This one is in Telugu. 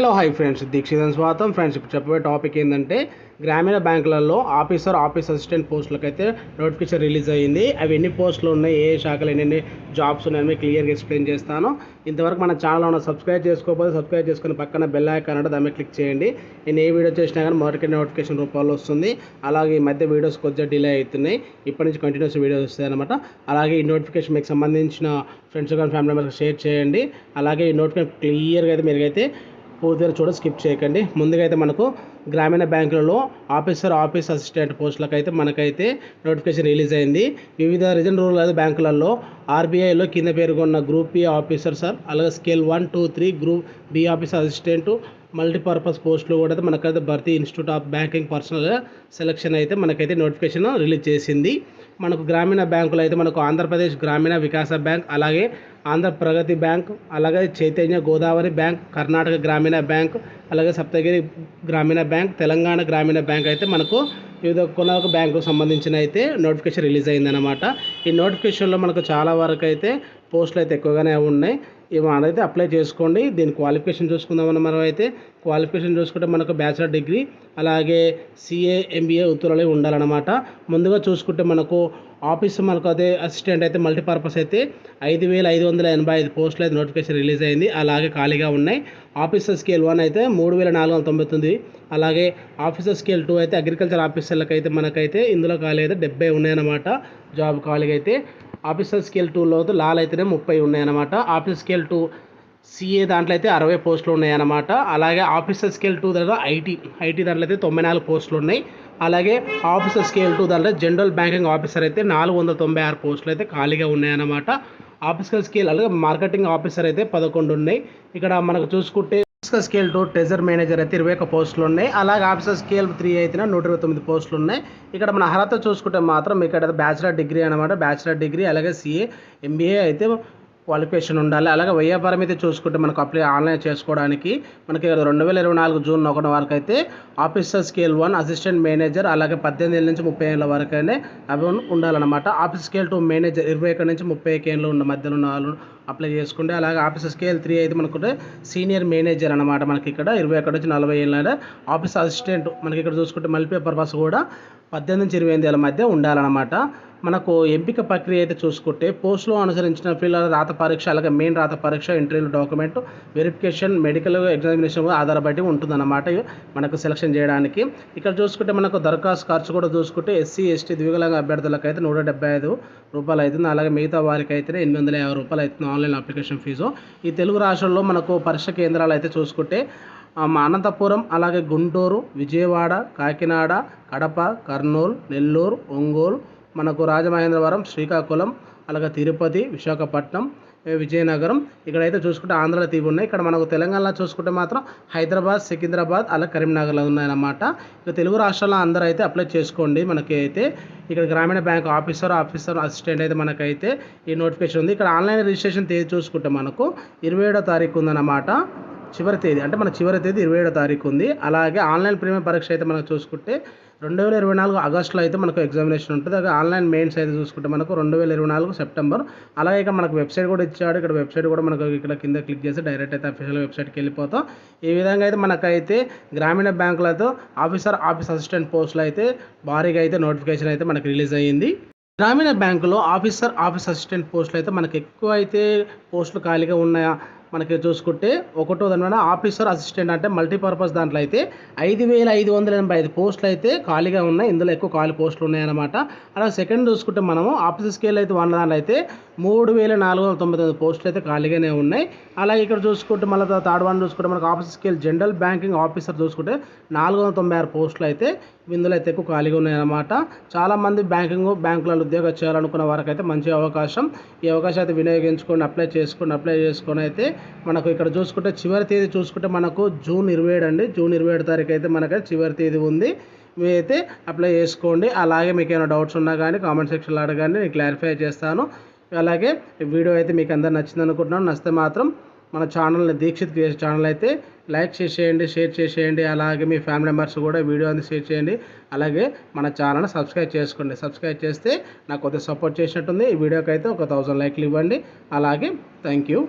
Hello hi friends. దీక్షితన్ స్వాగతం. ఫ్రెండ్స్ ఇప్పుడు చెప్పబోయే టాపిక్ ఏంటంటే గ్రామీణ బ్యాంకులలో ఆఫీసర్ ఆఫీస్ అసిస్టెంట్ పోస్టులకైతే నోటిఫికేషన్ రిలీజ్ అయ్యింది అవి ఎన్ని పోస్టులు ఉన్నాయి ఏ శాఖలు ఎన్ని జాబ్స్ ఉన్నాయని క్లియర్గా ఎక్స్ప్లెయిన్ చేస్తాను. ఇంతవరకు మన ఛానల్ ఉన్న సబ్స్క్రైబ్ చేసుకోకపోతే సబ్స్క్రైబ్ చేసుకుని పక్కన బెల్ ఐకాన్ అంటే దాని మీద క్లిక్ చేయండి. నేను ఏ వీడియో చేసినా కానీ మొదటి నోటిఫికేషన్ రూపంలో వస్తుంది. అలాగే ఈ మధ్య వీడియోస్ కొద్దిగా డిలే అవుతున్నాయి. ఇప్పటి నుంచి కంటిన్యూస్ వీడియోస్ వస్తాయి అనమాట అలాగే ఈ నోటిఫికేషన్ మీకు సంబంధించిన ఫ్రెండ్స్ కానీ ఫ్యామిలీ మెంబర్స్ షేర్ చేయండి. అలాగే ఈ నోటిఫికేషన్ క్లియర్గా అయితే మీరైతే పూర్తిగా చూడ స్కిప్ చేయకండి. ముందుగా అయితే మనకు గ్రామీణ బ్యాంకులలో ఆఫీసర్ ఆఫీస్ అసిస్టెంట్ పోస్టులకైతే మనకైతే నోటిఫికేషన్ రిలీజ్ అయింది. వివిధ రీజన్ రూరల్ బ్యాంకులలో ఆర్బీఐలో కింద పేర్కొన్న గ్రూప్ బి ఆఫీసర్ సార్ అలాగే scale one two three group B office assistant multipurpose పోస్టులు కూడా అయితే మనకైతే భర్తీ institute of banking personnel selection అయితే మనకైతే నోటిఫికేషన్ రిలీజ్ చేసింది. మనకు గ్రామీణ బ్యాంకులు అయితే మనకు ఆంధ్రప్రదేశ్ గ్రామీణ వికాస బ్యాంక్ అలాగే ఆంధ్ర ప్రగతి బ్యాంక్ అలాగే చైతన్య గోదావరి బ్యాంక్ కర్ణాటక గ్రామీణ బ్యాంక్ అలాగే సప్తగిరి గ్రామీణ బ్యాంక్ తెలంగాణ గ్రామీణ బ్యాంక్ అయితే మనకు వివిధ కొనొక బ్యాంకుకు సంబంధించిన అయితే నోటిఫికేషన్ రిలీజ్ అయిందనమాట ఈ నోటిఫికేషన్లో మనకు చాలా వరకు అయితే పోస్టులు అయితే ఎక్కువగానే ఉన్నాయి. ఇవి అయితే అప్లై చేసుకోండి. దీని క్వాలిఫికేషన్ చూసుకుందామని మనం అయితే. క్వాలిఫికేషన్ చూసుకుంటే మనకు బ్యాచిలర్ డిగ్రీ అలాగే సిఏ ఎంబీఏ ఉత్తర్వులు ఉండాలన్నమాట. ముందుగా చూసుకుంటే మనకు ఆఫీస్ మనకు అదే అసిస్టెంట్ అయితే మల్టీపర్పస్ అయితే ఐదు వేల ఐదు వందల ఎనభై ఐదు పోస్టులు అయితే నోటిఫికేషన్ రిలీజ్ అయింది. అలాగే ఖాళీగా ఉన్నాయి. ఆఫీసర్ స్కేల్ వన్ అయితే మూడు వేల నాలుగు వందల తొంభై తొమ్మిది. అలాగే ఆఫీసర్ స్కేల్ టూ అయితే అగ్రికల్చర్ ఆఫీసర్లకు అయితే మనకైతే ఇందులో ఖాళీ అయితే డెబ్బై ఉన్నాయన్నమాట. జాబ్ ఖాళీగా అయితే. ఆఫీసర్ స్కేల్ టూలో అయితే లాల్ అయితేనే ముప్పై ఉన్నాయన్నమాట. ఆఫీసర్ స్కేల్ టూ సిఏ దాంట్లో అయితే అరవై పోస్టులు ఉన్నాయన్నమాట. అలాగే ఆఫీసర్ స్కేల్ టూ దగ్గర ఐటీ ఐటీ దాంట్లో అయితే తొంభై నాలుగు పోస్టులు ఉన్నాయి. అలాగే ఆఫీసర్ స్కేల్ టూ దాంట్లో జనరల్ బ్యాంకింగ్ ఆఫీసర్ అయితే నాలుగు వందల తొంభై ఆరు పోస్టులు అయితే ఖాళీగా ఉన్నాయన్నమాట. ఆఫీసర్ స్కేల్ అలాగే మార్కెటింగ్ ఆఫీసర్ అయితే పదకొండు ఉన్నాయి. ఇక్కడ మనకు చూసుకుంటే officer scale two treasure manager అయితే ఇరవై ఒక పోస్టులు ఉన్నాయి. అలాగే ఆఫీసర్ స్కేల్ త్రీ అయితే నూట ఇరవై తొమ్మిది పోస్టులు ఉన్నాయి. ఇక్కడ మన అర్హత చూసుకుంటే మాత్రం ఇక్కడ బ్యాచిలర్ డిగ్రీ అనమాట బ్యాచిలర్ డిగ్రీ అలాగే సిఏ ఎంబీఏ అయితే క్వాలిఫికేషన్ ఉండాలి. అలాగే వ్యాపారం అయితే చూసుకుంటే మనకు అప్లై ఆన్లైన్ చేసుకోవడానికి మనకి రెండు వేల ఇరవై నాలుగు జూన్ ఒకటి వరకు అయితే officer scale one assistant manager అలాగే పద్దెనిమిది ఏళ్ళ నుంచి ముప్పై ఏళ్ళ వరకు అయినా అవి ఉండాలన్నమాట. ఆఫీస్ స్కేల్ టూ మేనేజర్ ఇరవై ఒకటి నుంచి ముప్పై ఏళ్ళు ఉన్న మధ్యలో ఉన్న వాళ్ళు అప్లై చేసుకుంటే అలాగే ఆఫీస్ స్కేల్ త్రీ అయితే మనకుంటే సీనియర్ మేనేజర్ అనమాట మనకి ఇక్కడ. ఇరవై ఒకటి నుంచి నలభై ఏళ్ళ ఆఫీస్ అసిస్టెంట్ మనకి ఇక్కడ చూసుకుంటే మల్టీ పర్పస్ కూడా పద్దెనిమిది నుంచి ఇరవై ఎనిమిది ఏళ్ళ మధ్య ఉండాలన్నమాట. మనకు ఎంపిక ప్రక్రియ అయితే చూసుకుంటే పోస్టులో అనుసరించిన పిల్లల రాత పరీక్ష అలాగే మెయిన్ రాత పరీక్ష interview document verification medical examination ఆధారపడి ఉంటుందన్నమాట. మనకు సెలక్షన్ చేయడానికి. ఇక్కడ చూసుకుంటే మనకు దరఖాస్తు ఖర్చు కూడా చూసుకుంటే ఎస్సీ ఎస్టీ ద్వికలాంగ అభ్యర్థులకు అయితే నూట డెబ్బై ఐదు రూపాయలు అవుతుంది. అలాగే మిగతా వారికి అయితే ఎనిమిది వందల యాభై రూపాయలు అవుతుంది ఆన్లైన్ అప్లికేషన్ ఫీజు. ఈ తెలుగు రాష్ట్రాల్లో మనకు పరీక్ష కేంద్రాలు అయితే చూసుకుంటే మా అనంతపురం అలాగే గుంటూరు విజయవాడ కాకినాడ కడప కర్నూలు నెల్లూరు ఒంగోలు మనకు రాజమహేంద్రవరం శ్రీకాకుళం అలాగే తిరుపతి విశాఖపట్నం విజయనగరం ఇక్కడైతే చూసుకుంటే ఆంధ్రలో తీవి ఉన్నాయి. ఇక్కడ మనకు తెలంగాణలో చూసుకుంటే మాత్రం హైదరాబాద్ సికింద్రాబాద్ అలా కరీంనగర్లో ఉన్నాయన్నమాట. ఇక తెలుగు రాష్ట్రాల్లో అందరూ అయితే అప్లై చేసుకోండి మనకి అయితే. ఇక్కడ గ్రామీణ బ్యాంక్ ఆఫీసర్ ఆఫీసర్ అసిస్టెంట్ అయితే మనకైతే ఈ నోటిఫికేషన్ ఉంది. ఇక్కడ ఆన్లైన్ రిజిస్ట్రేషన్ తేదీ చూసుకుంటే మనకు ఇరవై ఏడో తారీఖు ఉందన్నమాట. చివరి తేదీ అంటే మన చివరి తేదీ ఇరవై ఏడో తారీఖు ఉంది. అలాగే ఆన్లైన్ ప్రీమియం పరీక్ష అయితే మనం చూసుకుంటే రెండు వేల ఇరవై నాలుగు ఆగస్టులో అయితే మనకు ఎగ్జామినేషన్ ఉంటుంది. అలాగే ఆన్లైన్ మెయిన్స్ అయితే చూసుకుంటే మనకు రెండు వేల ఇరవై నాలుగు సెప్టెంబర్. అలాగే ఇక మనకు వెబ్సైట్ కూడా ఇచ్చాడు. ఇక్కడ వెబ్సైట్ కూడా మనకు ఇక్కడ కింద క్లిక్ చేసి డైరెక్ట్ అయితే అఫీషియల్ వెబ్సైట్కి వెళ్ళిపోతాం. ఈ విధంగా అయితే మనకైతే గ్రామీణ బ్యాంకులతో ఆఫీసర్ ఆఫీస్ అసిస్టెంట్ పోస్టులు అయితే భారీగా అయితే నోటిఫికేషన్ అయితే మనకు రిలీజ్ అయ్యింది. గ్రామీణ బ్యాంకులో ఆఫీసర్ ఆఫీస్ అసిస్టెంట్ పోస్టులు అయితే మనకు ఎక్కువ అయితే పోస్టులు ఖాళీగా ఉన్నాయా? మనకి చూసుకుంటే ఒకటో దాని ఆఫీసర్ అసిస్టెంట్ అంటే మల్టీపర్పస్ దాంట్లో అయితే ఐదు వేల ఐదు వందల ఎనభై ఐదు పోస్టులు అయితే ఖాళీగా ఉన్నాయి. ఇందులో ఎక్కువ ఖాళీ పోస్టులు ఉన్నాయన్నమాట. అలాగే సెకండ్ చూసుకుంటే మనము ఆఫీస్ స్కేల్ అయితే వన్ దాంట్లో అయితే మూడు వేల నాలుగు వందల తొంభై తొమ్మిది పోస్టులు అయితే ఖాళీగానే ఉన్నాయి. అలాగే ఇక్కడ చూసుకుంటే మళ్ళీ థర్డ్ వన్ చూసుకుంటే మనకు office scale general banking officer చూసుకుంటే నాలుగు వందల తొంభై ఆరు పోస్టులు అయితే ఇందులో అయితే ఎక్కువ ఖాళీగా ఉన్నాయన్నమాట. చాలామంది బ్యాంకింగ్ బ్యాంకులలో ఉద్యోగం చేయాలనుకున్న వారికి అయితే మంచి అవకాశం. ఈ అవకాశం అయితే వినియోగించుకొని అప్లై చేసుకొని అప్లై చేసుకొని అయితే మనకు ఇక్కడ చూసుకుంటే చివరి తేదీ చూసుకుంటే మనకు జూన్ ఇరవై ఏడు అండి. జూన్ ఇరవై ఏడు తారీఖు అయితే మనకైతే చివరి తేదీ ఉంది. మీరైతే అప్లై చేసుకోండి. అలాగే మీకు ఏమైనా డౌట్స్ ఉన్నా కానీ కామెంట్ సెక్షన్లో అడగండి. నేను క్లారిఫై చేస్తాను. అలాగే వీడియో అయితే మీకు అందరు నచ్చింది అనుకుంటున్నాను. నచ్చితే మాత్రం మన ఛానల్ని దీక్షిత్ క్రియేషన్ ఛానల్ అయితే లైక్ చేసేయండి షేర్ చేసేయండి అలాగే మీ ఫ్యామిలీ మెంబర్స్ కూడా వీడియో అనేది షేర్ చేయండి. అలాగే మన ఛానల్ని సబ్స్క్రైబ్ చేసుకోండి. సబ్స్క్రైబ్ చేస్తే నాకు కొద్దిగా సపోర్ట్ చేసినట్టుంది. ఈ వీడియోకి అయితే ఒక థౌసండ్ లైక్లు ఇవ్వండి. అలాగే థ్యాంక్ యూ.